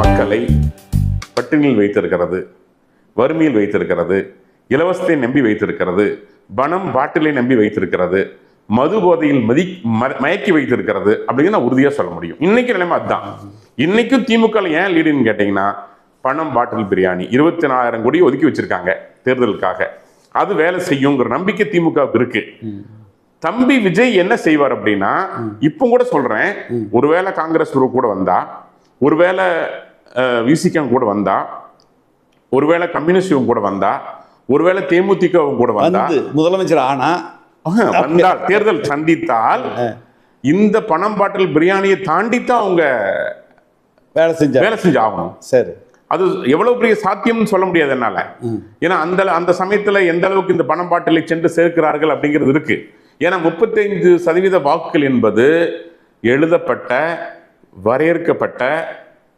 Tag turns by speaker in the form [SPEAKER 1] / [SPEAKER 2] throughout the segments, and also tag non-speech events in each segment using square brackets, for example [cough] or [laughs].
[SPEAKER 1] மக்களை பட்டினியில் வைத்திருக்கிறது வறுமையில் வைத்திருக்கிறது இலவசத்தை நம்பி வைத்திருக்கிறது பணம் பாட்டிலை நம்பி வைத்திருக்கிறது மது போதையில் மதி மயக்கி வைத்திருக்கிறது அப்படின்னு நான் உறுதியாக சொல்ல முடியும். இன்னைக்கு நிலைமை அதுதான். இன்னைக்கும் திமுக ஏன் லீடுன்னு கேட்டிங்கன்னா பணம் பாட்டில் பிரியாணி இருபத்தி நாலாயிரம் கோடி ஒதுக்கி வச்சிருக்காங்க தேர்தலுக்காக. அது வேலை செய்யுங்கிற நம்பிக்கை திமுகவுக்கு இருக்கு. தம்பி விஜய் என்ன செய்வார் அப்படின்னா இப்போ கூட சொல்றேன் ஒருவேளை காங்கிரஸ் கூட வந்தா ஒருவேளை விசிகம் கூட வந்தா ஒருவேளை கம்யூனிஸ்ட் கூட வந்தா ஒருவேளை தேமுதிக கூட வந்தா
[SPEAKER 2] முதலமைச்சர் ஆனா
[SPEAKER 1] வந்தால் தேர்தல் சந்தித்தால் இந்த பணம் பாட்டில் பிரியாணியை தாண்டித்தான் அவங்க
[SPEAKER 2] வேலை செஞ்சார்
[SPEAKER 1] வேலை செஞ்சு ஆகணும்.
[SPEAKER 2] சரி.
[SPEAKER 1] அது எவ்வளவு பெரிய சாத்தியம்னு சொல்ல முடியாது என்னால. ஏன்னா அந்த அந்த சமயத்துல எந்த அளவுக்கு இந்த பணம் பாட்டிலை சென்று சேர்க்கிறார்கள் அப்படிங்கிறது இருக்கு. ஏன்னா முப்பத்தைந்து சதவீத வாக்குகள் என்பது எழுதப்பட்ட வரையறுக்கப்பட்ட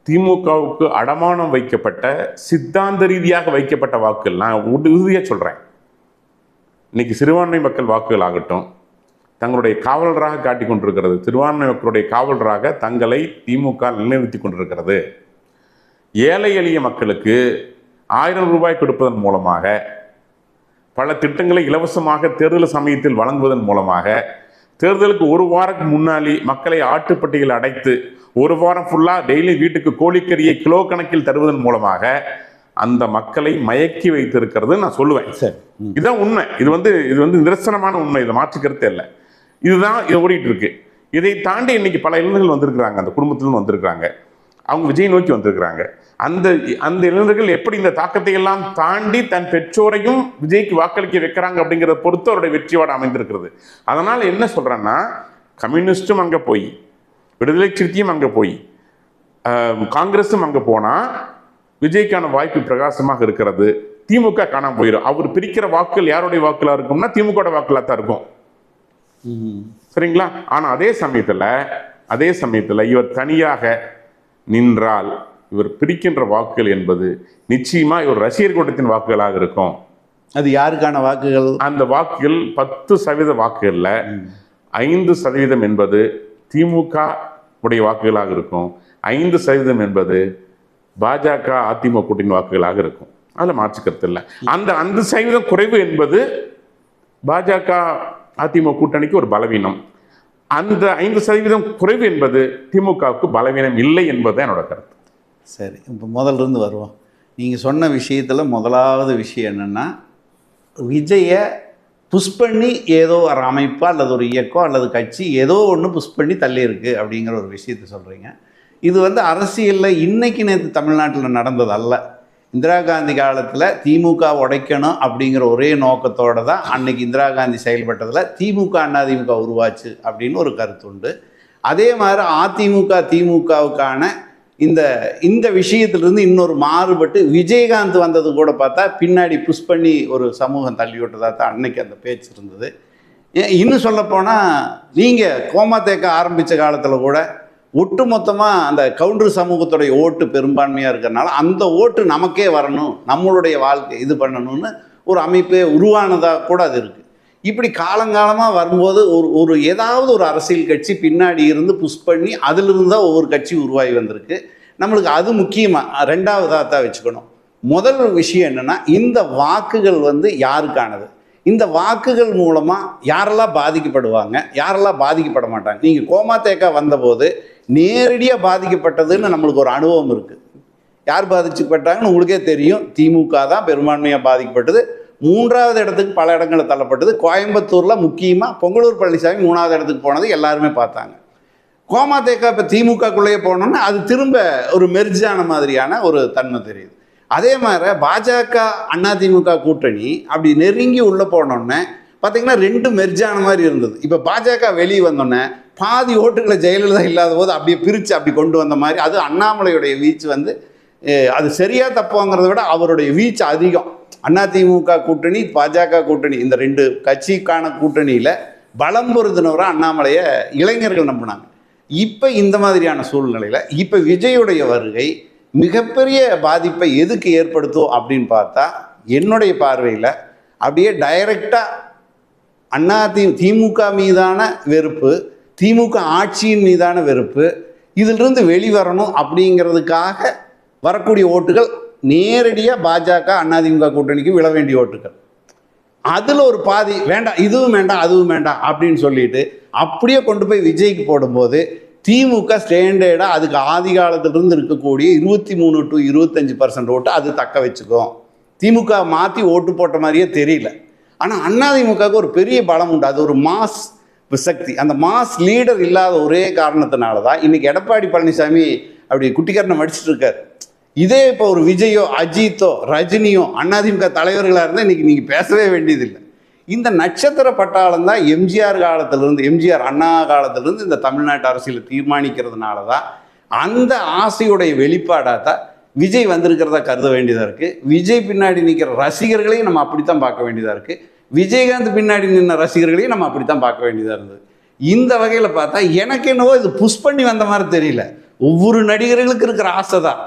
[SPEAKER 1] திமுகவுக்கு அடமானம் வைக்கப்பட்ட சித்தாந்த ரீதியாக வைக்கப்பட்ட வாக்குகள். நான் உறுதியாக சொல்கிறேன் இன்னைக்கு சிறுபான்மை மக்கள் வாக்குகள் ஆகட்டும் தங்களுடைய காவலராக காட்டிக் கொண்டிருக்கிறது சிறுபான்மை மக்களுடைய காவலராக தங்களை திமுக நிலைநிறுத்தி கொண்டிருக்கிறது. ஏழை எளிய மக்களுக்கு ஆயிரம் ரூபாய் கொடுப்பதன் மூலமாக பல திட்டங்களை இலவசமாக தேர்தல் சமயத்தில் வழங்குவதன் மூலமாக தேர்தலுக்கு ஒரு வாரத்துக்கு முன்னாடி மக்களை ஆட்டுப்பட்டியில் அடைத்து ஒரு வாரம் ஃபுல்லாக டெய்லி வீட்டுக்கு கோழிக்கறியை கிலோ கணக்கில் தருவதன் மூலமாக அந்த மக்களை மயக்கி வைத்திருக்கிறது நான் சொல்லுவேன்.
[SPEAKER 2] சரி.
[SPEAKER 1] இதுதான் உண்மை. இது வந்து இது வந்து நிதர்சனமான உண்மை. இதை மாற்றுக்கிறதே இல்லை. இதுதான் இது ஓடிட்டு இருக்கு. இதை தாண்டி இன்னைக்கு பல இளைஞர்கள் வந்திருக்கிறாங்க. அந்த குடும்பத்திலிருந்து வந்திருக்கிறாங்க. அவங்க விஜய் நோக்கி வந்திருக்கிறாங்க. அந்த அந்த இளைஞர்கள் எப்படி இந்த தாக்கத்தை எல்லாம் தாண்டி தன் பெற்றோரையும் விஜய்க்கு வாக்களிக்க வைக்கிறாங்க அப்படிங்கிறத பொறுத்து அவருடைய வெற்றியோடு அமைந்திருக்கிறது. அதனால என்ன சொல்றேன்னா கம்யூனிஸ்டும் அங்க போய் விடுதலை சிறுத்தையும் அங்க போய் காங்கிரஸும் அங்க போனா விஜய்க்கான வாய்ப்பு பிரகாசமாக இருக்கிறது. திமுக காணாம போயிடும் அவர் பிரிக்கிற வாக்குகள் யாருடைய வாக்குகளா இருக்கும்னா திமுக வாக்குகளா தான் இருக்கும். சரிங்களா? ஆனா அதே சமயத்துல அதே சமயத்துல இவர் தனியாக நின்றால் இவர் பிரிக்கின்ற வாக்குகள் என்பது நிச்சயமா இவர் ரசிகர் கூட்டத்தின் வாக்குகளாக இருக்கும்.
[SPEAKER 2] அது யாருக்கான வாக்குகள்?
[SPEAKER 1] அந்த வாக்குகள் பத்து சதவீத வாக்குகள்ல ஐந்து சதவீதம் என்பது திமுக உடைய வாக்குகளாக இருக்கும். ஐந்து சதவீதம் என்பது பாஜக அதிமுக கூட்டணி வாக்குகளாக இருக்கும். அதில் மாற்றுக்கருத்து இல்லை. அந்த அந்த சதவீதம் குறைவு என்பது பாஜக அதிமுக கூட்டணிக்கு ஒரு பலவீனம். அந்த ஐந்து சதவீதம் குறைவு என்பது திமுகவுக்கு பலவீனம் இல்லை என்பது என்னோட கருத்து.
[SPEAKER 2] சரி இப்போ முதல்ல இருந்து வருவோம். நீங்கள் சொன்ன விஷயத்தில் முதலாவது விஷயம் என்னென்னா விஜயை புஷ் பண்ணி ஏதோ ஒரு அமைப்போ அல்லது ஒரு இயக்கம் அல்லது கட்சி ஏதோ ஒன்று புஷ் பண்ணி தள்ளியிருக்கு அப்படிங்கிற ஒரு விஷயத்தை சொல்கிறீங்க இது வந்து அரசியலில் இன்றைக்கி நேற்று தமிழ்நாட்டில் நடந்ததல்ல இந்திரா காந்தி காலத்தில் திமுக உடைக்கணும் அப்படிங்கிற ஒரே நோக்கத்தோடு தான் அன்னைக்கு இந்திரா காந்தி செயல்பட்டதில் திமுக அதிமுக உருவாச்சு அப்படின்னு ஒரு கருத்து உண்டு. அதே மாதிரி அதிமுக திமுகவுக்கான இந்த இந்த விஷயத்திலிருந்து இன்னொரு மாறுபட்டு விஜயகாந்த் வந்தது கூட பார்த்தா பின்னாடி புஷ் பண்ணி ஒரு சமூகம் தள்ளி விட்டதா தான் அன்னைக்கு அந்த பேச்சு இருந்தது. இன்னும் சொல்லப்போனால் நீங்கள் கோமா தேக்க ஆரம்பித்த காலத்தில் கூட ஒட்டு மொத்தமாக அந்த கவுண்டர் சமூகத்துடைய ஓட்டு பெரும்பான்மையாக இருக்கிறனால அந்த ஓட்டு நமக்கே வரணும் நம்மளுடைய வாழ்க்கை இது பண்ணணும்னு ஒரு அமைப்பே உருவானதாக கூட அது இருக்குது இப்படி காலங்காலமாக வரும்போது ஒரு ஒரு ஏதாவது ஒரு அரசியல் கட்சி பின்னாடி இருந்து புஷ் பண்ணி அதிலிருந்து தான் ஒவ்வொரு கட்சி உருவாகி வந்திருக்கு. நம்மளுக்கு அது முக்கியமாக ரெண்டாவதாக தான் வச்சுக்கணும். முதல் விஷயம் என்னென்னா இந்த வாக்குகள் வந்து யாருக்கானது? இந்த வாக்குகள் மூலமாக யாரெல்லாம் பாதிக்கப்படுவாங்க? யாரெல்லாம் பாதிக்கப்பட மாட்டாங்க? நீங்கள் கோமா தேக்கா வந்தபோது நேரடியாக பாதிக்கப்பட்டதுன்னு நம்மளுக்கு ஒரு அனுபவம் இருக்குது யார் பாதிக்கப்பட்டாங்கன்னு உங்களுக்கே தெரியும். திமுக தான் பெரும்பான்மையாக பாதிக்கப்பட்டது. மூன்றாவது இடத்துக்கு பல இடங்களில் தள்ளப்பட்டது. கோயம்புத்தூரில் முக்கியமாக பொங்கலூர் பழனிசாமி மூணாவது இடத்துக்கு போனது எல்லாருமே பார்த்தாங்க. கோமா தேக்கா இப்போ திமுகக்குள்ளேயே போனோன்னா அது திரும்ப ஒரு மெர்ஜான மாதிரியான ஒரு தன்மை தெரியுது. அதே மாதிரி பாஜக அதிமுக கூட்டணி அப்படி நெருங்கி உள்ளே போனோடனே பார்த்தீங்கன்னா ரெண்டு மெர்ஜான மாதிரி இருந்தது. இப்போ பாஜக வெளியே வந்தோடனே பாதி ஓட்டுகளை ஜெயலலிதா இல்லாத போது அப்படியே பிரித்து அப்படி கொண்டு வந்த மாதிரி அது அண்ணாமலையுடைய வீச்சு வந்து அது சரியாக தப்புங்கிறத விட அவருடைய வீச்சு அதிகம். அதிமுக கூட்டணி பாஜக கூட்டணி இந்த ரெண்டு கட்சிக்கான கூட்டணியில் பலம் பொருந்தினவராக அண்ணாமலையை இளைஞர்கள் நம்பினாங்க. இப்போ இந்த மாதிரியான சூழ்நிலையில் இப்போ விஜயுடைய வருகை மிகப்பெரிய பாதிப்பை எதுக்கு ஏற்படுத்தும் அப்படின்னு பார்த்தா என்னுடைய பார்வையில் அப்படியே டைரக்டாக அண்ணா தி திமுக மீதான வெறுப்பு திமுக ஆட்சியின் மீதான வெறுப்பு இதிலிருந்து வெளிவரணும் அப்படிங்கிறதுக்காக வரக்கூடிய ஓட்டுகள் நேரடியாக பாஜக அதிமுக கூட்டணிக்கு விழ வேண்டிய ஓட்டுகள். அதில் ஒரு பாதி வேண்டாம் இதுவும் வேண்டாம் அதுவும் வேண்டாம் அப்படின்னு சொல்லிட்டு அப்படியே கொண்டு போய் விஜய்க்கு போடும்போது திமுக ஸ்டாண்டர்டாக அதுக்கு ஆதி காலத்திலிருந்து இருக்கக்கூடிய இருபத்தி மூணு டு இருபத்தஞ்சி பர்சன்ட் ஓட்டு அது தக்க வச்சுக்கும் திமுக மாற்றி ஓட்டு போட்ட மாதிரியே தெரியல. ஆனால் அதிமுகவுக்கு ஒரு பெரிய பலம் உண்டு. அது ஒரு மாஸ் சக்தி அந்த மாஸ் லீடர் இல்லாத ஒரே காரணத்தினால தான் இன்றைக்கி எடப்பாடி பழனிசாமி அப்படி குட்டிக்காரனை மடிச்சிட்டு இருக்காரு. இதே இப்போ ஒரு விஜயோ அஜித்தோ ரஜினியோ அதிமுக தலைவர்களாக இருந்தால் இன்றைக்கி நீங்கள் பேசவே வேண்டியதில்லை. இந்த நட்சத்திர பட்டாளம் தான் எம்ஜிஆர் காலத்திலிருந்து எம்ஜிஆர் அண்ணா காலத்திலிருந்து இந்த தமிழ்நாட்டு அரசியலை தீர்மானிக்கிறதுனால தான் அந்த ஆசையுடைய வெளிப்பாடாக தான் விஜய் வந்திருக்கிறதா கருத வேண்டியதாக இருக்குது விஜய் பின்னாடி நிற்கிற ரசிகர்களையும் நம்ம அப்படித்தான் பார்க்க வேண்டியதாக இருக்குது விஜயகாந்த் பின்னாடி நின்ன ரசிகர்களையும் நம்ம அப்படித்தான் பார்க்க வேண்டியதாக இருந்தது. இந்த வகையில் பார்த்தா எனக்கு என்னவோ இது புஷ் பண்ணி வந்த மாதிரி தெரியல. ஒவ்வொரு நடிகர்களுக்கு இருக்கிற ஆசை தான்.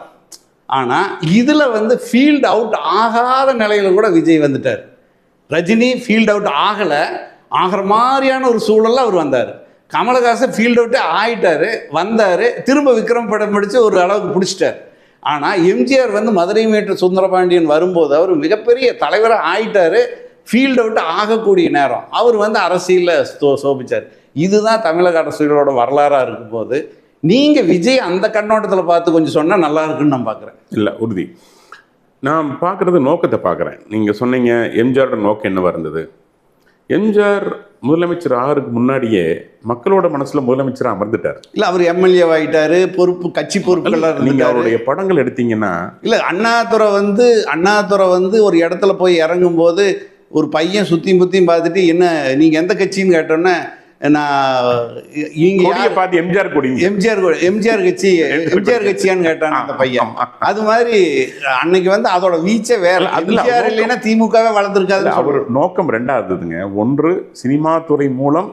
[SPEAKER 2] ஆனால் இதில் வந்து ஃபீல்ட் அவுட் ஆகாத நிலையில் கூட விஜய் வந்துட்டார். ரஜினி ஃபீல்ட் அவுட் ஆகலை. ஆகிற மாதிரியான ஒரு சூழலில் அவர் வந்தார். கமலஹாசன் ஃபீல்ட் அவுட்டே ஆயிட்டாரு. வந்தார். திரும்ப விக்ரம் படம் படித்து ஒரு அளவுக்கு பிடிச்சிட்டார். ஆனால் எம்ஜிஆர் வந்து மதுரை மேட்டு சுந்தரபாண்டியன் வரும்போது அவர் மிகப்பெரிய தலைவராக ஆயிட்டார். ஃபீல்ட் அவுட் ஆகக்கூடிய நேரம். அவர் வந்து அரசியலில் சோ சோபிச்சார். இதுதான் தமிழக அரசியலோட வரலாறாக இருக்கும்போது நீங்கள் விஜய் அந்த கண்ணோட்டத்தில் பார்த்து கொஞ்சம் சொன்னால் நல்லா இருக்குன்னு நான் பார்க்குறேன்
[SPEAKER 1] இல்லை உறுதி. நான் பார்க்குறது நோக்கத்தை பார்க்குறேன். நீங்கள் சொன்னீங்க எம்ஜிஆரோட நோக்கம் என்னவா இருந்தது? எம்ஜிஆர் முதலமைச்சர் ஆகிறதுக்கு முன்னாடியே மக்களோட மனசுல முதலமைச்சராக அமர்ந்துட்டார்.
[SPEAKER 2] இல்லை அவர் எம்எல்ஏ ஆயிட்டாரு பொறுப்பு கட்சி பொறுப்புகளாக
[SPEAKER 1] நீங்க
[SPEAKER 2] இருக்காரு
[SPEAKER 1] அவருடைய படங்கள் எடுத்தீங்கன்னா
[SPEAKER 2] இல்லை அண்ணாதுரை வந்து அண்ணாதுரை வந்து ஒரு இடத்துல போய் இறங்கும்போது ஒரு பையன் சுற்றியும் புத்தியும் பார்த்துட்டு என்ன நீங்கள் எந்த கட்சின்னு? கேட்டோன்னே நான் இங்க
[SPEAKER 1] பார்த்து எம்ஜிஆர் கொடி
[SPEAKER 2] எம்ஜிஆர் எம்ஜிஆர் கட்சி எம்ஜிஆர் கட்சியான்னு கேட்டான் அந்த பையன். அது மாதிரி அன்னைக்கு வந்து அதோட வீச்சே வேற. எம்ஜிஆர் இல்லைன்னா திமுகவே வளர்ந்துருக்காது
[SPEAKER 1] அவர் நோக்கம் ரெண்டாவதுங்க. ஒன்று சினிமா துறை மூலம்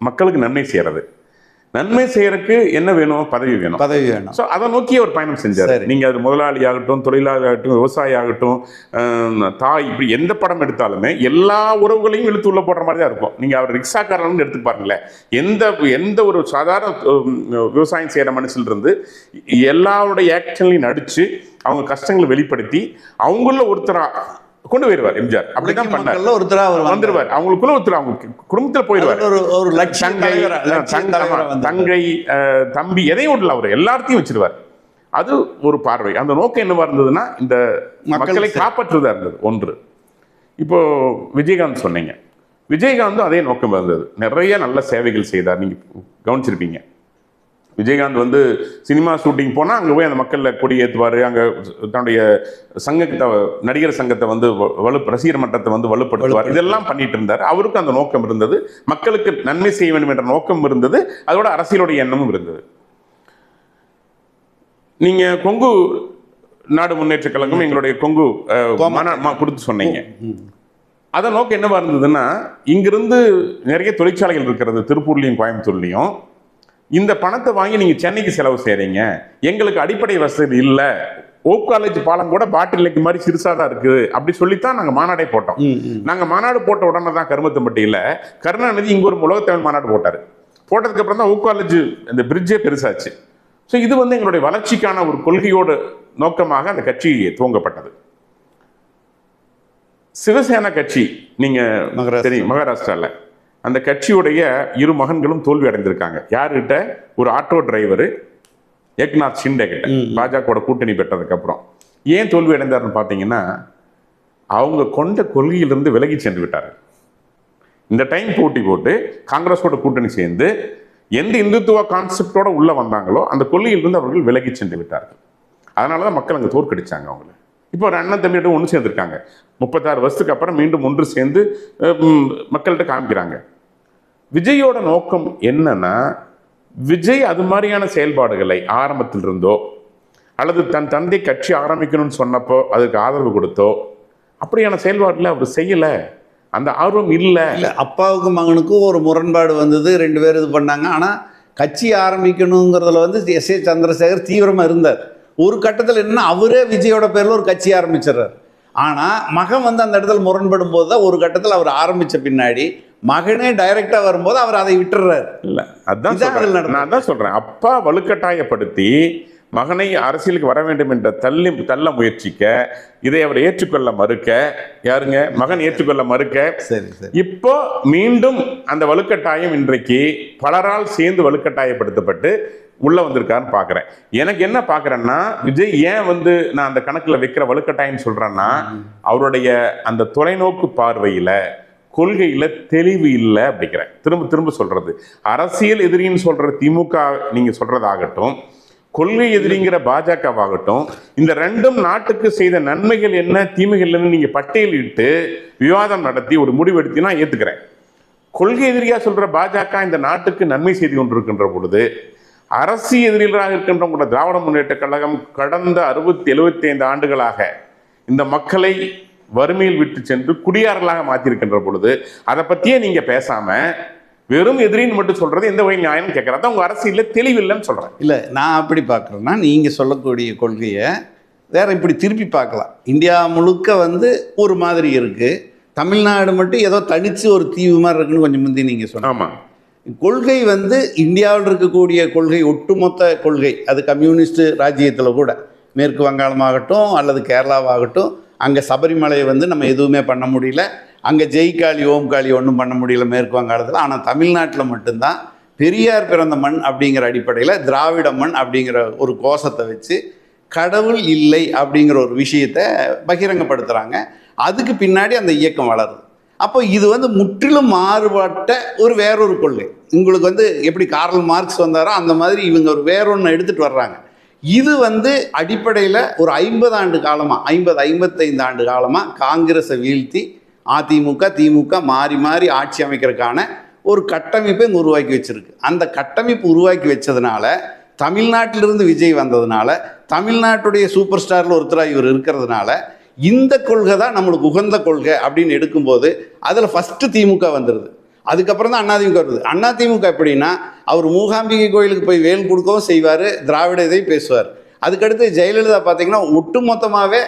[SPEAKER 1] மக்களுக்கு நன்மை செய்யறது. நன்மை செய்யறதுக்கு என்ன வேணும்? பதவி வேணும்.
[SPEAKER 2] பதவி வேணும்.
[SPEAKER 1] ஸோ அதை நோக்கி அவர் பயணம் செஞ்சார்.
[SPEAKER 2] சரி.
[SPEAKER 1] நீங்க அது முதலாளி ஆகட்டும் தொழிலாளி ஆகட்டும் விவசாயி ஆகட்டும் தாய் இப்படி எந்த படம் எடுத்தாலுமே எல்லா உறவுகளையும் இழுத்து உள்ள போடுற மாதிரி தான் இருக்கும். நீங்க அவர் ரிக்ஷாக்காரன் எடுத்து பாருங்களேன். எந்த எந்த ஒரு சாதாரண விவசாயம் செய்யற மனுஷன்ல இருந்து எல்லாருடைய ஆக்ஷன்லையும் நடிச்சு அவங்க கஷ்டங்களை வெளிப்படுத்தி அவங்கள ஒருத்தரா கொண்டு போயிருவார் எம்ஜிஆர். அப்படிதான் பண்ணார்.
[SPEAKER 2] ஒருத்தரா அவர் வந்துருவார்.
[SPEAKER 1] அவங்களுக்குள்ள ஒருத்தர் அவங்க குடும்பத்துல போயிடுவார்
[SPEAKER 2] ஒரு ஒரு
[SPEAKER 1] தங்கை தங்க- தம்பி எதையும் விடல அவர் எல்லாத்தையும் வச்சிருவார். அது ஒரு பார்வை. அந்த நோக்கம் என்னவா இருந்ததுன்னா இந்த
[SPEAKER 2] மக்கள்
[SPEAKER 1] காப்பாற்றுவதா இருந்தது. ஒன்று. இப்போ விஜயகாந்த் சொன்னீங்க. விஜயகாந்தும் அதே நோக்கம் இருந்தது. நிறைய நல்ல சேவைகள் செய்தார். நீங்க கவனிச்சிருப்பீங்க. விஜயகாந்த் வந்து சினிமா ஷூட்டிங் போனால் அங்கே போய் அந்த மக்களில் கொடி ஏற்றுவார் அங்கே தன்னுடைய சங்கத்தை நடிகர் சங்கத்தை வந்து வலு ரசிகர் மன்றத்தை வந்து வலுப்படுத்துவார். இதெல்லாம் பண்ணிட்டு இருந்தார் அவருக்கும் அந்த நோக்கம் இருந்தது. மக்களுக்கு நன்மை செய்ய வேண்டும் என்ற நோக்கம் இருந்தது. அதோட அரசியலுடைய எண்ணமும் இருந்தது. நீங்க கொங்கு நாடு முன்னேற்ற கழகம் எங்களுடைய கொங்கு கொடுத்து சொன்னீங்க. அதன் நோக்கம் என்னவா இருந்ததுன்னா இங்கிருந்து நிறைய தொழிற்சாலைகள் இருக்கிறது. திருப்பூர்லையும் கோயம்புத்தூர்லையும். இந்த பணத்தை வாங்கி நீங்க சென்னைக்கு செலவு செய்றீங்க. எங்களுக்கு அடிப்படை வசதி இல்லை. ஓ காலேஜ் பாலம் கூட பாட்டில் லேக் மாதிரி சிறுசா தான் இருக்குது அப்படி சொல்லித்தான் நாங்க மாநாடே போட்டோம்.
[SPEAKER 2] ம், ம்.
[SPEAKER 1] நாங்க மாநாடு போட்ட உடனே தான் கருமத்தம்பட்டியில கருணாநிதி இங்க ஒரு உலகத்தமிழ் மாநாடு போட்டாரு. போட்டதுக்கு அப்புறம் தான் ஓ காலேஜ் இந்த பிரிட்ஜே பெருசாச்சு. ஸோ இது வந்து எங்களுடைய வளர்ச்சிக்கான ஒரு கொள்கையோட நோக்கமாக அந்த கட்சி துவங்கப்பட்டது. சிவசேனா கட்சி நீங்க
[SPEAKER 2] மகாராஷ்டிரா.
[SPEAKER 1] தெரியும் மகாராஷ்டிரால. அந்த கட்சியுடைய இரு மகன்களும் தோல்வி அடைந்திருக்காங்க. யாருகிட்ட? ஒரு ஆட்டோ டிரைவர் ஏக்நாத் ஷிண்டே கிட்ட. பாஜகவோட கூட்டணி பெற்றதுக்கு அப்புறம். ஏன் தோல்வி அடைந்தார்னு பார்த்தீங்கன்னா அவங்க கொண்ட கொள்கையிலிருந்து விலகி சென்று விட்டார்கள் இந்த டைம் போட்டி போட்டு காங்கிரஸோட கூட்டணி சேர்ந்து எந்த இந்துத்துவ கான்செப்டோட உள்ள வந்தாங்களோ அந்த கொள்கையிலிருந்து அவர்கள் விலகி சென்று விட்டார்கள். அதனால தான் மக்கள் அங்கே தோற்கடிச்சாங்க அவங்கள. இப்போ ஒரு அண்ணன் தம்பியிட்ட ஒன்று சேர்ந்துருக்காங்க. முப்பத்தாறு வருஷத்துக்கு அப்புறம் மீண்டும் ஒன்று சேர்ந்து மக்கள்கிட்ட காமிக்கிறாங்க. விஜயோட நோக்கம் என்னன்னா விஜய் அது மாதிரியான செயல்பாடுகளை ஆரம்பத்தில் இருந்தோ அல்லது தன் தந்தை கட்சி ஆரம்பிக்கணும்னு சொன்னப்போ அதுக்கு ஆதரவு கொடுத்தோ அப்படியான செயல்பாடுல அவர் செய்யலை. அந்த ஆர்வம் இல்லை.
[SPEAKER 2] இல்லை அப்பாவுக்கும் மகனுக்கும் ஒரு முரண்பாடு வந்தது ரெண்டு பேர் இது பண்ணாங்க. ஆனால் கட்சி ஆரம்பிக்கணுங்கிறதுல வந்து எஸ் ஏ சந்திரசேகர் தீவிரமாக இருந்தார். ஒரு கட்டத்தில் என்னன்னா அவரே விஜயோட பேரில் ஒரு கட்சி ஆரம்பிச்சிடுறார். ஆனால் மகன் வந்து அந்த இடத்துல முரண்படும் போது தான் ஒரு கட்டத்தில் அவர் ஆரம்பித்த பின்னாடி மகனே டைரக்டா வரும்போது அவர் அதை விட்டுறாரு
[SPEAKER 1] இல்ல அதான் அதான் சொல்றேன். அப்பா வலுக்கட்டாயப்படுத்தி மகனை அரசியலுக்கு வர வேண்டும் என்ற தள்ளி தள்ள முயற்சிக்க இதை அவர் ஏற்றுக்கொள்ள மறுக்க. யாருங்க? மகன் ஏற்றுக்கொள்ள மறுக்க. இப்போ மீண்டும் அந்த வலுக்கட்டாயம் இன்றைக்கு பலரால் சேர்ந்து வலுக்கட்டாயப்படுத்தப்பட்டு உள்ள வந்திருக்காருன்னு பார்க்குறேன் எனக்கு என்ன பார்க்குறேன்னா விஜய் ஏன் வந்து நான் அந்த கணக்கில் வைக்கிற வலுக்கட்டாயம் சொல்றேன்னா அவருடைய அந்த தொலைநோக்கு பார்வையில கொள்கையில தெளிவு இல்லை அப்படிங்கிறேன். திரும்ப திரும்ப சொல்றது. அரசியல் எதிரின்னு சொல்ற திமுக நீங்க சொல்றதாகட்டும் கொள்கை எதிரிங்கிற பாஜகவாகட்டும் இந்த ரெண்டும் நாட்டுக்கு செய்த நன்மைகள் என்ன தீமைகள் நீங்க பட்டியலிட்டு விவாதம் நடத்தி ஒரு முடிவெடுத்தி நான் ஏத்துக்கிறேன். கொள்கை எதிரியா சொல்ற பாஜக இந்த நாட்டுக்கு நன்மை செய்து கொண்டிருக்கின்ற பொழுது அரசு எதிரிகளாக இருக்கின்ற கூட திராவிட முன்னேற்ற கழகம் கடந்த அறுபத்தி எழுபத்தி ஐந்து ஆண்டுகளாக இந்த மக்களை வறுமையில் விட்டு சென்று குடியாரர்களாக மாற்றிருக்கின்ற பொழுது அதை பற்றியே நீங்கள் பேசாமல் வெறும் எதிரின்னு மட்டும் சொல்றது எந்த வகை நியாயம் கேட்கறதா உங்க அரசியல்ல தெளிவில்லைன்னு சொல்றேன்.
[SPEAKER 2] இல்லை நான் அப்படி பார்க்குறேன்னா நீங்கள் சொல்லக்கூடிய கொள்கையை வேற இப்படி திருப்பி பார்க்கலாம். இந்தியா முழுக்க வந்து ஒரு மாதிரி இருக்குது தமிழ்நாடு மட்டும் ஏதோ தனிச்சு ஒரு தீவு மாதிரி இருக்குன்னு கொஞ்சம் முந்தி நீங்கள் சொன்ன கொள்கை வந்து இந்தியாவில் இருக்கக்கூடிய கொள்கை ஒட்டுமொத்த கொள்கை அது கம்யூனிஸ்ட் ராஜ்யத்தில் கூட மேற்கு வங்காளமாகட்டும் அல்லது கேரளாவாகட்டும் அங்கே சபரிமலையை வந்து நம்ம எதுவுமே பண்ண முடியல. அங்கே ஜெய்காளி ஓம்காளி ஒன்றும் பண்ண முடியல மேற்கு வங்காளத்தில் ஆனால் தமிழ்நாட்டில் மட்டும்தான் பெரியார் பிறந்த மண் அப்படிங்கிற அடிப்படையில் திராவிட மண் அப்படிங்கிற ஒரு கோஷத்தை வச்சு கடவுள் இல்லை அப்படிங்கிற ஒரு விஷயத்தை பகிரங்கப்படுத்துகிறாங்க அதுக்கு பின்னாடி அந்த இயக்கம் வளருது. அப்போ இது வந்து முற்றிலும் மாறுபட்ட ஒரு வேறொரு கொள்கை. உங்களுக்கு வந்து எப்படி கார்ல் மார்க்ஸ் வந்தாரோ அந்த மாதிரி இவங்க ஒரு வேறொன்று எடுத்துகிட்டு வர்றாங்க. இது வந்து அடிப்படையில் ஒரு ஐம்பது ஆண்டு காலமாக ஐம்பது ஐம்பத்தைந்து ஆண்டு காலமாக காங்கிரஸை வீழ்த்தி அதிமுக திமுக மாறி மாறி ஆட்சி அமைக்கிறதுக்கான ஒரு கட்டமைப்பை இங்கே உருவாக்கி வச்சுருக்கு. அந்த கட்டமைப்பு உருவாக்கி வச்சதுனால தமிழ்நாட்டிலிருந்து விஜய் வந்ததுனால தமிழ்நாட்டுடைய சூப்பர் ஸ்டாரில் ஒருத்தராக இவர் இருக்கிறதுனால இந்த கொள்கை தான் நம்மளுக்கு உகந்த கொள்கை அப்படின்னு எடுக்கும்போது அதில் ஃபஸ்ட்டு திமுக வந்துடுது அதுக்கப்புறம் தான் அதிமுக வருது. அதிமுக எப்படின்னா அவர் மூகாம்பிகை கோயிலுக்கு போய் வேல் கொடுக்கவும் செய்வார் திராவிட இதையும் பேசுவார். அதுக்கடுத்து ஜெயலலிதா பார்த்தீங்கன்னா ஒட்டுமொத்தமாகவே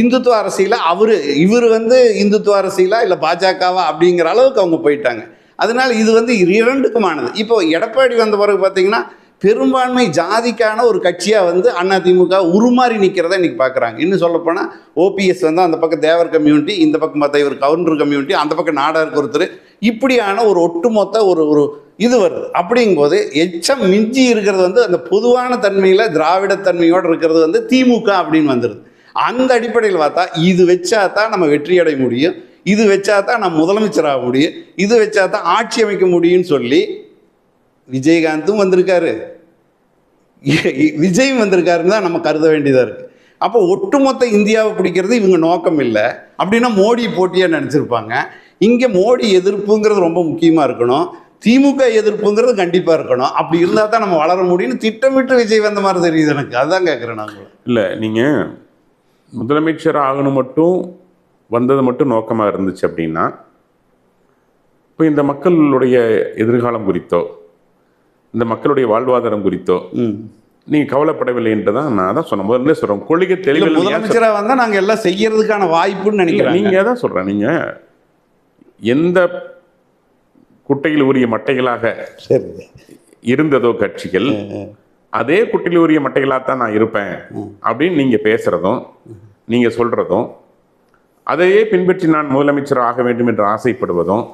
[SPEAKER 2] இந்துத்துவ அரசியல அவர் இவர் வந்து இந்துத்துவ அரசியலா இல்லை பாஜகவா அப்படிங்கிற அளவுக்கு அவங்க போயிட்டாங்க. அதனால் இது வந்து இரண்டுக்குமானது. இப்போ எடப்பாடி வந்த பிறகு பார்த்தீங்கன்னா பெரும்பான்மை ஜாதிக்கான ஒரு கட்சியாக வந்து அதிமுக உருமாறி நிற்கிறத இன்றைக்கி பார்க்குறாங்க இன்னும் சொல்லப்போனால் ஓபிஎஸ் வந்து அந்த பக்கம் தேவர் கம்யூனிட்டி இந்த பக்கம் பார்த்தா இவர் கவுண்டர் கம்யூனிட்டி அந்த பக்கம் நாடாருக்கு ஒருத்தர். இப்படியான ஒரு ஒட்டுமொத்த ஒரு ஒரு இது வருது. அப்படிங்கும்போது எச்சம் மிஞ்சி இருக்கிறது வந்து அந்த பொதுவான தன்மையில் திராவிட தன்மையோடு இருக்கிறது வந்து திமுக அப்படின்னு வந்துடுது அந்த அடிப்படையில் பார்த்தா இது வச்சா தான் நம்ம வெற்றி அடைய முடியும். இது வச்சா தான் நம்ம முதலமைச்சராக முடியும். இது வச்சா தான் ஆட்சி அமைக்க முடியும்னு சொல்லி விஜயகாந்தும் வந்திருக்காரு. விஜயும் வந்திருக்காருன்னு தான் நம்ம கருத வேண்டியதாக இருக்குது அப்போ ஒட்டுமொத்த இந்தியாவை பிடிக்கிறது இவங்க நோக்கம் இல்லை. அப்படின்னா மோடி போட்டியாக நினச்சிருப்பாங்க. இங்கே மோடி எதிர்ப்புங்கிறது ரொம்ப முக்கியமாக இருக்கணும். திமுக எதிர்ப்புங்கிறது கண்டிப்பாக இருக்கணும். அப்படி இருந்தால் தான் நம்ம வளர முடியும்னு திட்டமிட்டு விஜய் வந்த மாதிரி தெரியுது எனக்கு. அதான் கேட்குறேன் நான்
[SPEAKER 1] இல்லை நீங்கள் முதலமைச்சர் ஆகணும் மட்டும் வந்தது மட்டும் நோக்கமாக இருந்துச்சு அப்படின்னா இப்போ இந்த மக்களுடைய எதிர்காலம் குறித்தோ இந்த மக்களுடைய வாழ்வாதாரம் குறித்தோ நீங்க கவலைப்படவில்லை என்று தான் நான் தான் சொன்னேன். முதல்ல சொல்றேன். கொள்கை தெளிவில்
[SPEAKER 2] முதலமைச்சராக வந்தால் நாங்கள் எல்லாம் செய்யறதுக்கான வாய்ப்புன்னு நினைக்கிறேன்
[SPEAKER 1] நீங்க தான் சொல்றேன். நீங்க எந்த குட்டையில் உரிய மட்டைகளாக இருந்ததோ கட்சிகள் அதே குட்டையில் உரிய மட்டைகளாக நான் இருப்பேன் அப்படின்னு நீங்க பேசுறதும் நீங்க சொல்றதும் அதையே பின்பற்றி நான் முதலமைச்சர் ஆக வேண்டும் என்று ஆசைப்படுவதும்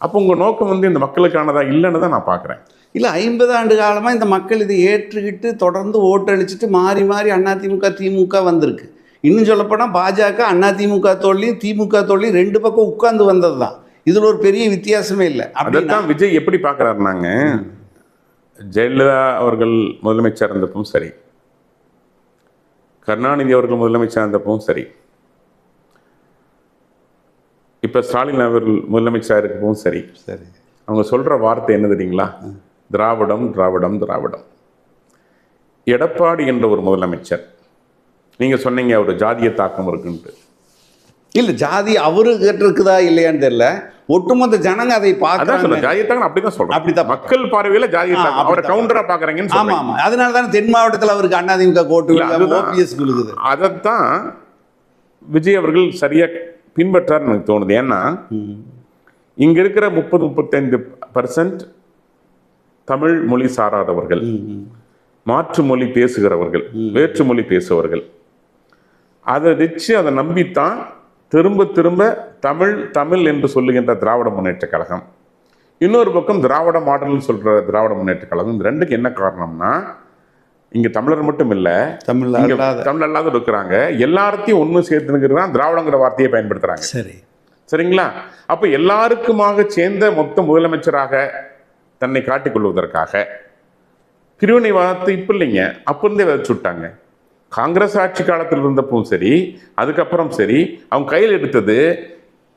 [SPEAKER 1] அப்போ உங்க நோக்கம் வந்து இந்த மக்களுக்கானதா இல்லைன்னு தான் நான் பார்க்குறேன்
[SPEAKER 2] இல்லை ஐம்பது ஆண்டு காலமாக இந்த மக்கள் இதை ஏற்றுக்கிட்டு தொடர்ந்து ஓட்டளிச்சுட்டு மாறி மாறி அதிமுக திமுக வந்திருக்கு. இன்னும் சொல்லப்போனால் பாஜக அதிமுக தோல்லையும் திமுக தோல்லையும் ரெண்டு பக்கம் உட்கார்ந்து வந்தது தான் இதில் ஒரு பெரிய வித்தியாசமே இல்லை.
[SPEAKER 1] அதைத்தான் விஜய் எப்படி பார்க்குறாருனாங்க ஜெயலலிதா அவர்கள் முதலமைச்சர் இருந்தப்பவும் சரி. கருணாநிதி அவர்கள் முதலமைச்சர் இருந்தப்பவும் சரி. இப்போ ஸ்டாலின் அவர்கள் முதலமைச்சராக இருக்கப்பவும் சரி.
[SPEAKER 2] சரி.
[SPEAKER 1] அவங்க சொல்ற வார்த்தை என்ன தெரியுங்களா? திராவிடம் திராவிடம் திராவிடம். எடப்பாடி என்ற ஒரு முதலமைச்சர். நீங்க சொன்னீங்க ஒரு ஜாதிய தாக்கம் இருக்குன்ட்டு.
[SPEAKER 2] இல்லை ஜாதி அவரு கிட்ட இருக்குதா இல்லையான்னு தெரியல. ஒட்டுமொத்த ஜனங்க அதை பார்க்கறாங்க
[SPEAKER 1] சொல்றேன் ஜாதிய தாக்கம் அப்படிதான் சொல்றேன்
[SPEAKER 2] அப்படிதான்
[SPEAKER 1] மக்கள் பார்வையில தாக்கம் அவரை. கவுண்டரா பாக்குறீங்கன்னு
[SPEAKER 2] ஆமா ஆமா. அதனால தானே தென் மாவட்டத்தில் அவருக்கு அதிமுக கோட்டு. ஓபிஎஸ் விழுகுது.
[SPEAKER 1] அதைத்தான் விஜய் அவர்கள் சரியா பின்பற்றார்னு எனக்கு தோணுது. ஏன்னா. இங்க இருக்கிற முப்பது முப்பத்தைந்து பர்சன்ட் தமிழ் மொழி சாராதவர்கள். மாற்று மொழி பேசுகிறவர்கள் வேற்று மொழி பேசுபவர்கள். அதை வச்சு அதை நம்பித்தான் திரும்ப திரும்ப தமிழ் தமிழ் என்று சொல்லுகின்ற திராவிட முன்னேற்ற கழகம். இன்னொரு பக்கம் திராவிட மாடல்னு சொல்ற திராவிட முன்னேற்ற கழகம். இந்த ரெண்டுக்கு என்ன காரணம்னா இங்க தமிழர் மட்டும் இல்ல
[SPEAKER 2] தமிழ்
[SPEAKER 1] தமிழ் அல்லாத இருக்கிறாங்க. எல்லாத்தையும் ஒண்ணு சேர்த்துனுங்கிறது தான் திராவிடங்கிற வார்த்தையை பயன்படுத்துறாங்க.
[SPEAKER 2] சரி.
[SPEAKER 1] சரிங்களா? அப்ப எல்லாருக்குமாக சேர்ந்த மொத்த முதலமைச்சராக தன்னை காட்டிக் கொள்வதற்காக பிரிவினைவாதத்தை இப்ப இல்லைங்க. அப்ப இருந்தே விதைச்சு விட்டாங்க. காங்கிரஸ் ஆட்சி காலத்தில் இருந்தப்பவும் சரி அதுக்கப்புறம் சரி அவன் கையில் எடுத்தது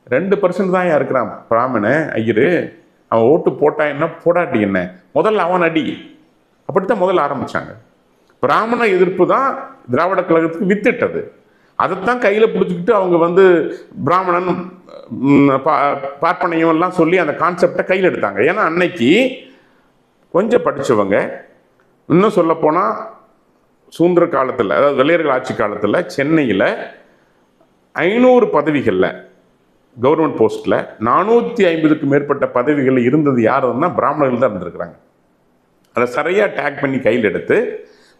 [SPEAKER 1] ரெண்டு பர்சன்ட் தான் இருக்கிறான்? பிராமண ஐயரு. அவன் ஓட்டு போட்டா என்ன? போடாட்டி என்ன? முதல்ல அவன் அடி. அப்படித்தான் முதல்ல ஆரம்பித்தாங்க பிராமண எதிர்ப்பு தான் திராவிட கழகத்துக்கு வித்திட்டது. அதைத்தான் கையில் பிடிச்சிக்கிட்டு அவங்க வந்து பிராமணன் பா- பார்ப்பனையும் எல்லாம் சொல்லி அந்த கான்செப்டை கையில் எடுத்தாங்க. ஏன்னா அன்னைக்கு கொஞ்சம் படித்தவங்க இன்னும் சொல்லப்போனால் சுதந்திர காலத்தில் அதாவது வெள்ளையர்கள் ஆட்சி காலத்தில் சென்னையில் ஐநூறு பதவிகளில் கவர்மெண்ட் போஸ்ட்டில் நானூற்றி ஐம்பதுக்கு மேற்பட்ட பதவிகள் இருந்தது யாருன்னா பிராமணர்கள் தான் இருந்திருக்கிறாங்க. அதை சரியாக டேக் பண்ணி கையில் எடுத்து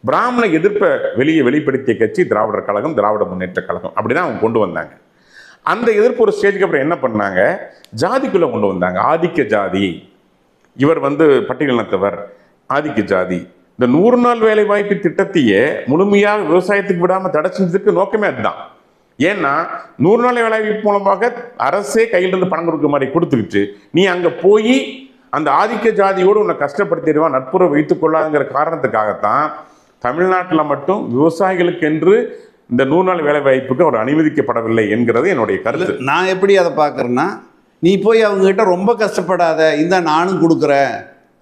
[SPEAKER 1] பிராமண எதிர்ப்பை வெளியே வெளிப்படுத்திய கட்சி திராவிடர் கழகம் திராவிட முன்னேற்ற கழகம். அப்படிதான் அவங்க கொண்டு வந்தாங்க. அந்த எதிர்ப்பு ஒரு ஸ்டேஜுக்கு அப்புறம் என்ன பண்ணாங்க? ஜாதிக்குள்ளே கொண்டு வந்தாங்க. ஆதிக்க ஜாதி. இவர் வந்து பட்டியலினத்தவர். ஆதிக்க ஜாதி. இந்த நூறு நாள் வேலை வாய்ப்பு திட்டத்தையே முழுமையாக விவசாயத்துக்கு விடாமல் தடை செஞ்சதுக்கு நோக்கமே அதுதான். ஏன்னா நூறு நாள் வேலை வாய்ப்பு மூலமாக அரசே கையிலிருந்து பணம் கொடுக்க மாதிரி கொடுத்துக்கிட்டு நீ அங்கே போய் அந்த ஆதிக்க ஜாதியோடு உன்னை கஷ்டப்படுத்திடுவான் நட்புறவு வைத்துக் கொள்ளாதுங்கிற காரணத்துக்காகத்தான் தமிழ்நாட்டில் மட்டும் விவசாயிகளுக்கென்று இந்த நூறு நாள் வேலை வாய்ப்புக்கு அவர் அனுமதிக்கப்படவில்லை என்கிறது என்னுடைய கருத்து.
[SPEAKER 2] நான் எப்படி அதை பார்க்குறேன்னா நீ போய் அவங்ககிட்ட ரொம்ப கஷ்டப்படாத இந்த நானும் கொடுக்குறேன்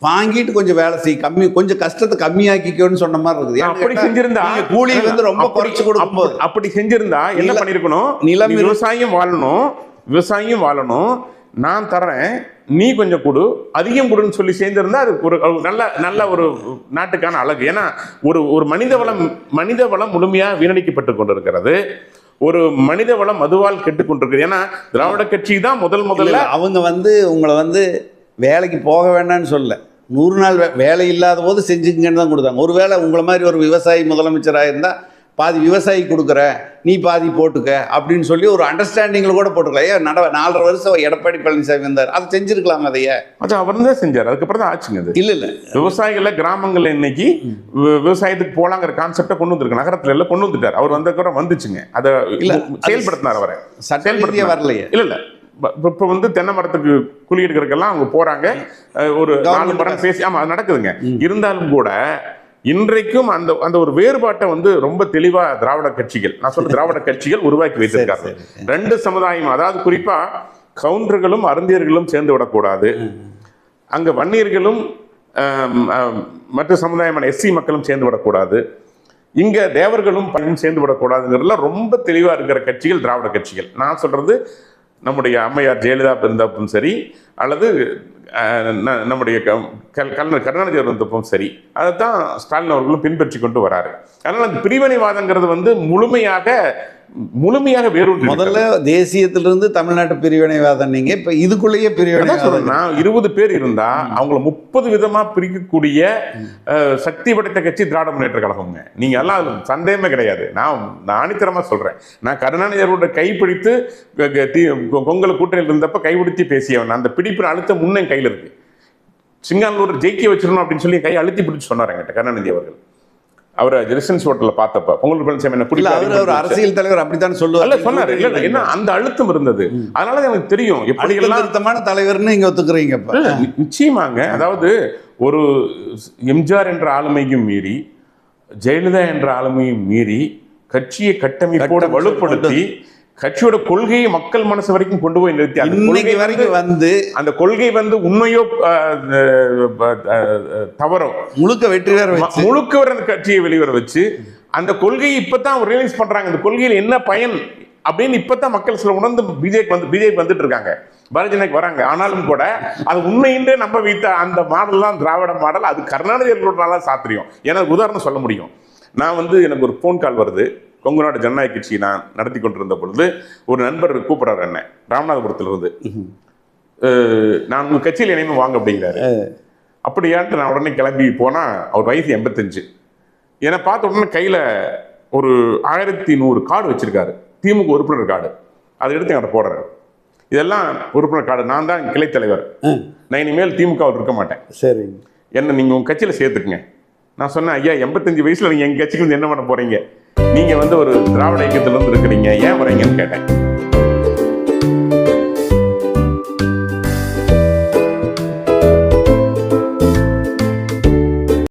[SPEAKER 2] வாங்கிட்டு கொஞ்சம் வேலை செய். கம்மி கொஞ்சம் கஷ்டத்தை கம்மியாக்கிக்கோன்னு சொன்ன மாதிரி இருக்குது.
[SPEAKER 1] அப்படி செஞ்சிருந்தா
[SPEAKER 2] கூலி வந்து ரொம்ப குறைச்சு கொடுக்கும்போது.
[SPEAKER 1] அப்படி- அப்படி செஞ்சிருந்தா என்ன பண்ணிருக்கணும்?
[SPEAKER 2] நிலம்
[SPEAKER 1] விவசாயம் வாழணும். விவசாயம் வாழணும். நான் தரேன் நீ கொஞ்சம் கொடு. அதிகம் கொடுன்னு சொல்லி சேர்ந்திருந்தா அது ஒரு நல்ல நல்ல ஒரு நாட்டுக்கான அழகு. ஏன்னா ஒரு ஒரு மனித வளம் மனித வளம் முழுமையாக வீணடிக்கப்பட்டு கொண்டிருக்கிறது. ஒரு மனித வளம் மதுவால் கெட்டு கொண்டிருக்கிறது. ஏன்னா திராவிட கட்சி தான் முதல் முதல்ல
[SPEAKER 2] அவங்க வந்து உங்களை வந்து வேலைக்கு போக வேண்டாம்னு சொல்ல நூறு நாள் வே- வேலை இல்லாத போது செஞ்சுக்கங்கன்னு தான் கொடுத்தாங்க. ஒருவேளை உங்களை மாதிரி ஒரு விவசாயி முதலமைச்சராக இருந்தால் பாதி விவசாயி கொடுக்குற நீ பாதி போட்டுக்க அப்படின்னு சொல்லி ஒரு அண்டர்ஸ்டாண்டிங்கில் கூட போட்டுக்கலாம். ஏன் நட நாலரை வருஷம் எடப்பாடி பழனிசாமி வந்தார். அதை செஞ்சிருக்கலாம் அதையே.
[SPEAKER 1] அது அவர் தான் செஞ்சார். அதுக்கப்புறம் தான் ஆச்சுங்க அது.
[SPEAKER 2] இல்லை இல்லை.
[SPEAKER 1] விவசாயிகள கிராமங்கள்ல இன்னைக்கு விவசாயத்துக்கு போலாங்கிற கான்செப்டை கொண்டு வந்திருக்கு. நகரத்துல எல்லாம் கொண்டு வந்துட்டார். அவர் வந்ததுக்கப்புறம் வந்துச்சுங்க. அதை
[SPEAKER 2] இல்ல,
[SPEAKER 1] செயல்படுத்தினார் அவரை. செயல்படுத்தினார்.
[SPEAKER 2] வரலையே.
[SPEAKER 1] இல்ல இல்ல. இப்ப வந்து தென்னை மரத்துக்கு குழி எடுக்கிறதுக்கெல்லாம் அவங்க போறாங்க. ஒரு நாலு மரம் பேசி ஆமா அது நடக்குதுங்க. இருந்தாலும் கூட இன்றைக்கும் அந்த அந்த ஒரு வேறுபாட்டை வந்து ரொம்ப தெளிவா திராவிட கட்சிகள் நான் சொல்ற திராவிட [laughs] கட்சிகள் உருவாக்கி வைத்திருக்காங்க. ரெண்டு சமுதாயம் அதாவது குறிப்பா கவுண்டர்களும் அருந்தியர்களும் சேர்ந்து விடக்கூடாது. அங்க வன்னியர்களும் மற்ற சமுதாயமான எஸ்சி மக்களும் சேர்ந்து விடக்கூடாது. இங்க தேவர்களும் பணியும் சேர்ந்து விடக்கூடாதுங்கிறதுல ரொம்ப தெளிவா இருக்கிற கட்சிகள் திராவிட கட்சிகள். நான் சொல்றது நம்முடைய அம்மையார் ஜெயலலிதா இருந்தப்பும் சரி அல்லது ந- நம்முடைய க- கல்- கலைஞர் கருணாநிதி இருந்தப்பும் சரி அதைத்தான் ஸ்டாலின் அவர்களும் பின்பற்றி கொண்டு வராரு. அதனால் அந்த பிரிவினைவாதங்கிறது வந்து முழுமையாக முழுமையாக வேரூன்றி
[SPEAKER 2] முதல்ல தேசியத்திலிருந்து தமிழ்நாட்டு பிரிவினைவாதம் நீங்க இப்ப இதுக்குள்ளேயே
[SPEAKER 1] நான் இருபது பேர் இருந்தா அவங்கள முப்பது விதமா பிரிக்கக்கூடிய சக்தி படைத்த கட்சி திராவிட முன்னேற்ற கழகம்ங்க. நீங்க எல்லாம் சந்தேகமே கிடையாது. நான் நான் ஆணித்தரமா சொல்றேன். நான் கருணாநிதியோட கைப்பிடித்து கொங்கல் கூட்டணியில் இருந்தப்ப கைப்பிடித்து பேசியவன். அந்த பிடிப்பின் அழுத்தம் முன்னே கையில இருக்கு. சிங்கானூர் ஜெயிக்க வச்சிடணும் அப்படின்னு சொல்லி கை அழுத்தி பிடிச்சு சொன்னார் என்கிட்ட கருணாநிதி அவர்கள். அவரை ரெசிடென்ஸ் ஹோட்டல்ல பார்த்தப்ப பொங்கல் பழனிசாமி என்ன பிடிக்கல
[SPEAKER 2] அவர் அரசியல் தலைவர் அப்படித்தான் சொல்லுவார்.
[SPEAKER 1] சொன்னாரு. இல்ல என்ன அந்த அழுத்தம் இருந்தது. அதனால எனக்கு தெரியும் எப்படி
[SPEAKER 2] அழுத்தமான தலைவர்னு இங்க ஒத்துக்கிறீங்க
[SPEAKER 1] நிச்சயமாங்க. அதாவது ஒரு எம்ஜிஆர் என்ற ஆளுமையும் மீறி ஜெயலலிதா என்ற ஆளுமையும் மீறி கட்சியை கட்டமைப்போடு
[SPEAKER 2] கட்டமைப்பு
[SPEAKER 1] வலுப்படுத்தி கட்சியோட கொள்கையை மக்கள் மனசு வரைக்கும் கொண்டு போய் நிறுத்தி அந்த
[SPEAKER 2] இன்னைக்கு வரைக்கும் வந்து
[SPEAKER 1] அந்த கொள்கை வந்து உண்மையோ தவறோ?
[SPEAKER 2] முழுக்க வெற்றி வேற
[SPEAKER 1] ம-
[SPEAKER 2] வச்சு.
[SPEAKER 1] முழுக்க வர அந்த கட்சியை வெளிவர வச்சு அந்த கொள்கையை இப்பதான் ரியலைஸ் பண்றாங்க. இந்த கொள்கையில் என்ன பயன் அப்படின்னு இப்பதான் மக்கள் சில உணர்ந்து பிஜேபி வந்து பிஜேபி வந்துட்டு இருக்காங்க. பாரதிய ஜனதாக்கு வராங்க. ஆனாலும் கூட அது உண்மையின்றே நம்ப வைத்த அந்த மாடல் தான் திராவிட மாடல் அது கருணாநிதி அவர்களோட சாத்திரியம். எனக்கு உதாரணம் சொல்ல முடியும். நான் வந்து எனக்கு ஒரு ஃபோன் கால் வருது. கொங்கு நாடு ஜனநாயக கட்சி நான் நடத்தி கொண்டிருந்த பொழுது ஒரு நண்பர் கூப்பிடுறாரு என்ன ராமநாதபுரத்துல இருந்து அஹ், நான் உங்க கட்சியில் இணையமே வாங்க அப்படிங்கிறாரு. அப்படியான்ட்டு நான் உடனே கிளம்பி போனா அவர் வயசு எண்பத்தஞ்சு. என்னை பார்த்த உடனே கையில ஒரு ஆயிரத்தி நூறு கார்டு வச்சிருக்காரு. திமுக உறுப்பினர் கார்டு. அதை எடுத்து என்கிட்ட போடுறாரு. இதெல்லாம் உறுப்பினர் கார்டு. நான் தான் கிளை தலைவர். நான் இனிமேல் திமுகவில் இருக்க மாட்டேன்.
[SPEAKER 2] சரிங்க
[SPEAKER 1] என்ன நீங்கள் உங்கள் கட்சியில் சேர்த்துக்குங்க. நான் சொன்னேன் ஐயா எண்பத்தஞ்சு வயசில் நீங்கள் எங்கள் கட்சிக்கு வந்து என்ன பண்ண போகிறீங்க நீங்கள் வந்து ஒரு திராவிட இயக்கத்துல இருந்து இருக்கிறீங்க ஏன் வரீங்கன்னு கேட்டேன்.